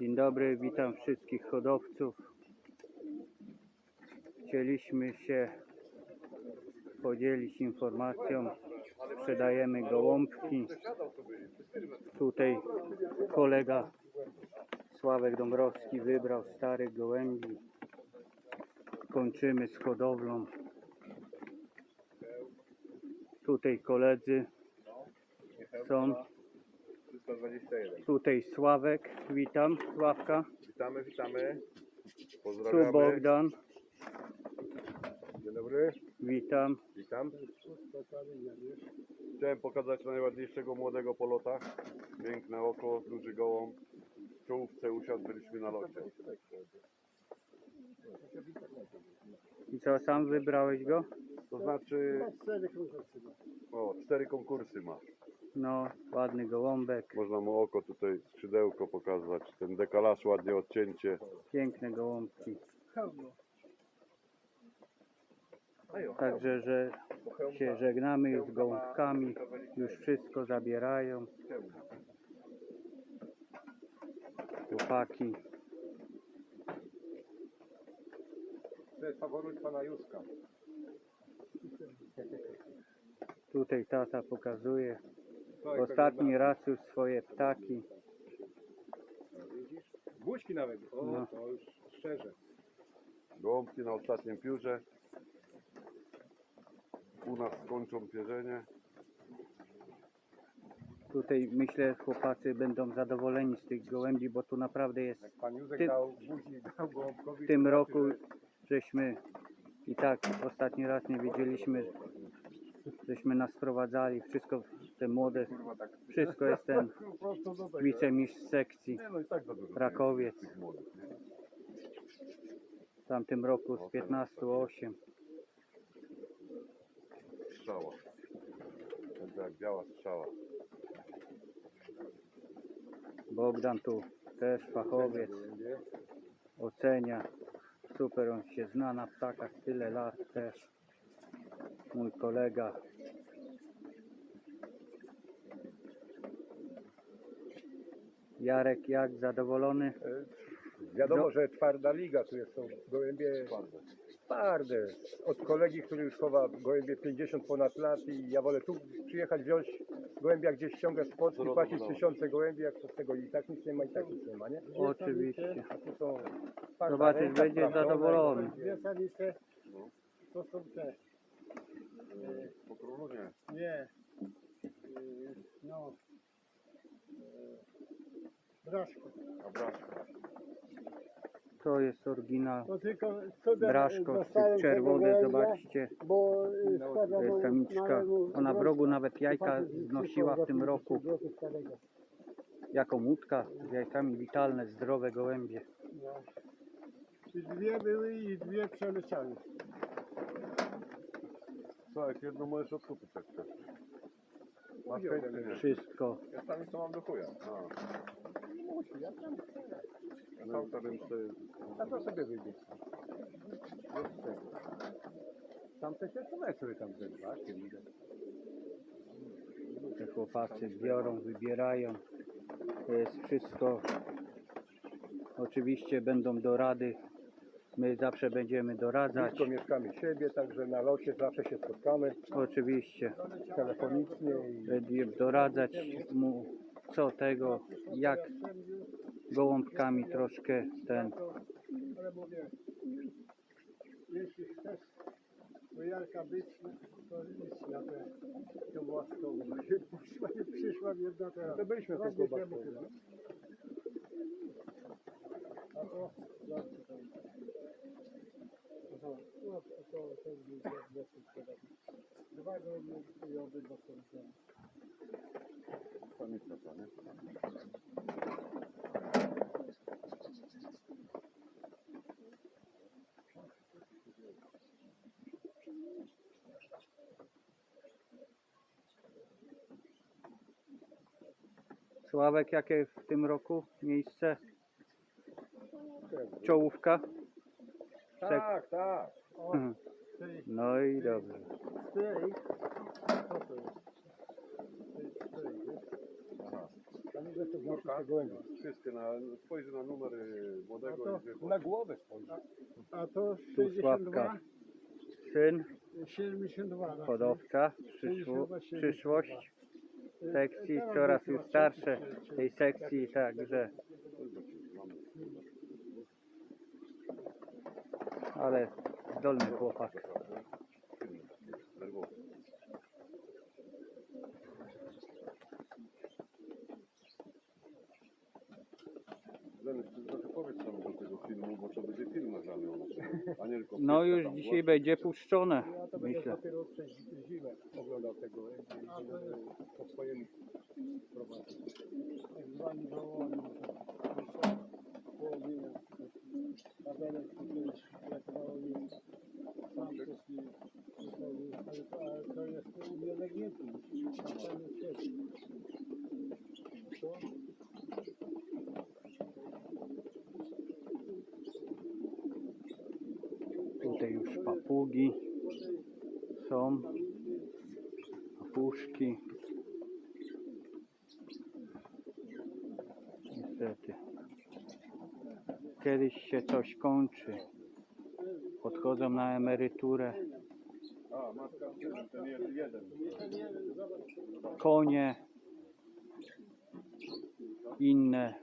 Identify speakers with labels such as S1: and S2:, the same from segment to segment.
S1: Dzień dobry, witam wszystkich hodowców. Chcieliśmy się podzielić informacją. Sprzedajemy gołąbki. Tutaj kolega Sławek Dąbrowski wybrał starych gołębi. Kończymy z hodowlą. Tutaj koledzy są.
S2: 321.
S1: Tutaj Sławek, witam. Sławka.
S2: Witamy, witamy.
S1: Tu
S2: Pozdrawiamy.
S1: Bogdan,
S2: Dzień dobry.
S1: witam.
S2: Witam. Chciałem pokazać najładniejszego młodego polota. Piękne oko, duży gołąb. W czołówce usiadł, byliśmy na locie.
S1: I co, sam wybrałeś go?
S2: To znaczy, o, cztery konkursy ma.
S1: No, ładny gołąbek,
S2: Można mu oko tutaj, skrzydełko pokazać. Ten dekalaż ładnie odcięcie.
S1: piękne gołąbki. Także, że się żegnamy już z gołąbkami, już wszystko zabierają. Chłopaki,
S2: To jest faworyt pana Józka.
S1: tutaj tata pokazuje ostatni raz już swoje ptaki.
S2: Buźki nawet. O,
S1: No.
S2: to już szczerze. Gołąbki na ostatnim piórze. U nas skończą pierzenie.
S1: Tutaj myślę chłopacy będą zadowoleni z tych gołębi, bo tu naprawdę jest
S2: Pan Józek
S1: Ty-
S2: dał buzi, dał gołąbkowi.
S1: w tym roku żeśmy i tak ostatni raz nie wiedzieliśmy, żeśmy nas sprowadzali, wszystko te młode, wszystko jest ten
S2: Prosto do tego.
S1: wicemistrz sekcji
S2: nie?
S1: w tamtym roku z 15 8.
S2: Strzała. Będzie jak biała strzała.
S1: Bogdan tu też fachowiec, ocenia, super, on się zna na ptakach tyle lat też, mój kolega. Jarek jak zadowolony?
S3: Wiadomo,
S1: No.
S3: że twarda liga, tu jest, są gołębie twarde. Od kolegi, który już chowa gołębie 50 ponad lat i ja wolę tu przyjechać, wziąć gołębia gdzieś ściągać z Polski, płacić tysiące gołębi, jak to z tego i tak nic nie ma, i tak nic nie ma, nie?
S1: Oczywiście.
S3: A tu są twarda
S1: Zobaczysz,
S3: ręka,
S1: zadowolony.
S4: Dwie samice, to są te,
S2: Po królu nie.
S4: nie, yy, no, braszko.
S2: A blaszka.
S1: To jest oryginał.
S4: To tylko cudem
S1: Braszko,
S4: dostałem tego
S1: czerwone,
S4: gołębia,
S1: zobaczcie.
S4: Bo
S1: To jest
S4: mu
S1: samiczka.
S4: małemu
S1: Ona w rogu nawet jajka znosiła w tym roku.
S4: za 50 starego.
S1: Jako łódka z jajkami witalne, zdrowe gołębie.
S4: No. I dwie były i dwie przeleciały.
S2: Jak jedno możesz odkupić jak chcesz. Masz chęć, czy nie?
S1: Wszystko.
S2: Ja tam co mam do chuja. A.
S3: Musi, ja tam
S2: Na autorynce
S3: a to sobie wyjdzie. Tam te się sobie tam zerwać, widać.
S1: Te chłopacy biorą, wybierają. To jest wszystko. Oczywiście będą do rady. My zawsze będziemy doradzać.
S3: Blisko mieszkamy siebie, także na locie zawsze się spotkamy
S1: Oczywiście.
S3: telefonicznie i
S1: Będziemy doradzać mu co tego, jak gołąbkami troszkę ten.
S4: Ale mówię, jeśli chcesz do Jarka być, to idź na tę kiełbaską. Przyszła, przyszła jedna teraz.
S3: to byliśmy.
S4: A to, zobaczcie tam. Aha, no to, to, to jest gdzieś jak dosyć teraz. Dwa godziny i obydwa są tam.
S1: Sławek, jakie w tym roku miejsce? Czołówka?
S3: Tak, tak.
S1: Mhm. No i dobrze.
S4: Stryj. Co to jest? To jest stryj, wiesz?
S2: Aha. Wszystkie na, spojrzy na numer y, młodego
S4: No
S2: i zwykłego.
S3: Na głowę spojrzy.
S4: A to
S1: Tu
S4: 62,
S1: Sławka. Syn
S4: 72. tak.
S1: hodowca, przyszło, przyszłość sekcji, coraz już starsze tej sekcji, także ale zdolny chłopak.
S2: Trochę powiedz tam do tego filmu, bo to będzie film nagrany o naszym, a nie tylko
S1: No
S2: piosenka
S1: już
S2: tam
S1: dzisiaj będzie puszczone,
S3: Ja to będę
S1: myślę.
S3: dopiero przez zimę oglądał tego po swojemu prowadzić.
S4: Tak zwani wołoni. Połowienia. Który sam. Ale to, jest
S1: Tutaj papugi są, papuszki. Niestety. Kiedyś się coś kończy. Odchodzą na emeryturę. Konie. Inne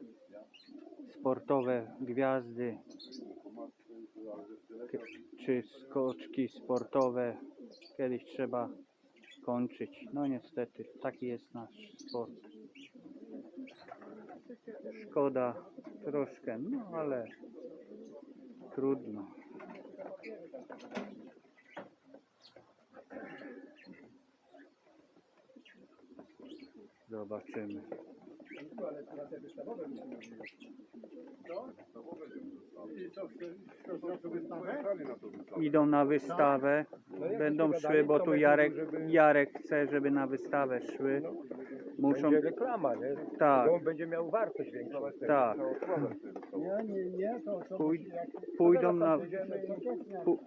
S1: sportowe gwiazdy. Czy skoczki sportowe. Kiedyś trzeba kończyć. No niestety, taki jest nasz sport. Szkoda troszkę, no ale trudno. Zobaczymy.
S4: I co, chcesz zrobić wystawę?
S2: Pojechali na wystawę.
S1: Idą na wystawę. Będą szły, bo tu Jarek, Jarek chce, żeby na wystawę szły. Muszą.
S3: Będzie reklama, nie?
S1: Tak,
S3: On będzie miał wartość większą.
S1: tak.
S4: Nie, nie, nie, to, to
S1: Pój, pójdą na, Pu-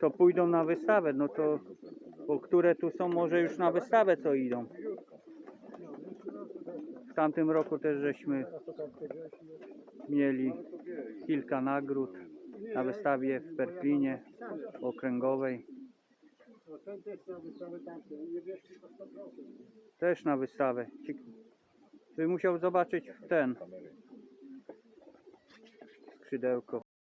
S1: to pójdą na wystawę, no to bo które tu są może już na wystawę co idą. W tamtym roku też żeśmy mieli kilka nagród na wystawie w Perpinie okręgowej.
S4: Też na wystawę tamten, nie wiesz tylko 100%.
S1: Też na wystawę. Ci- By musiał zobaczyć ten skrzydełko.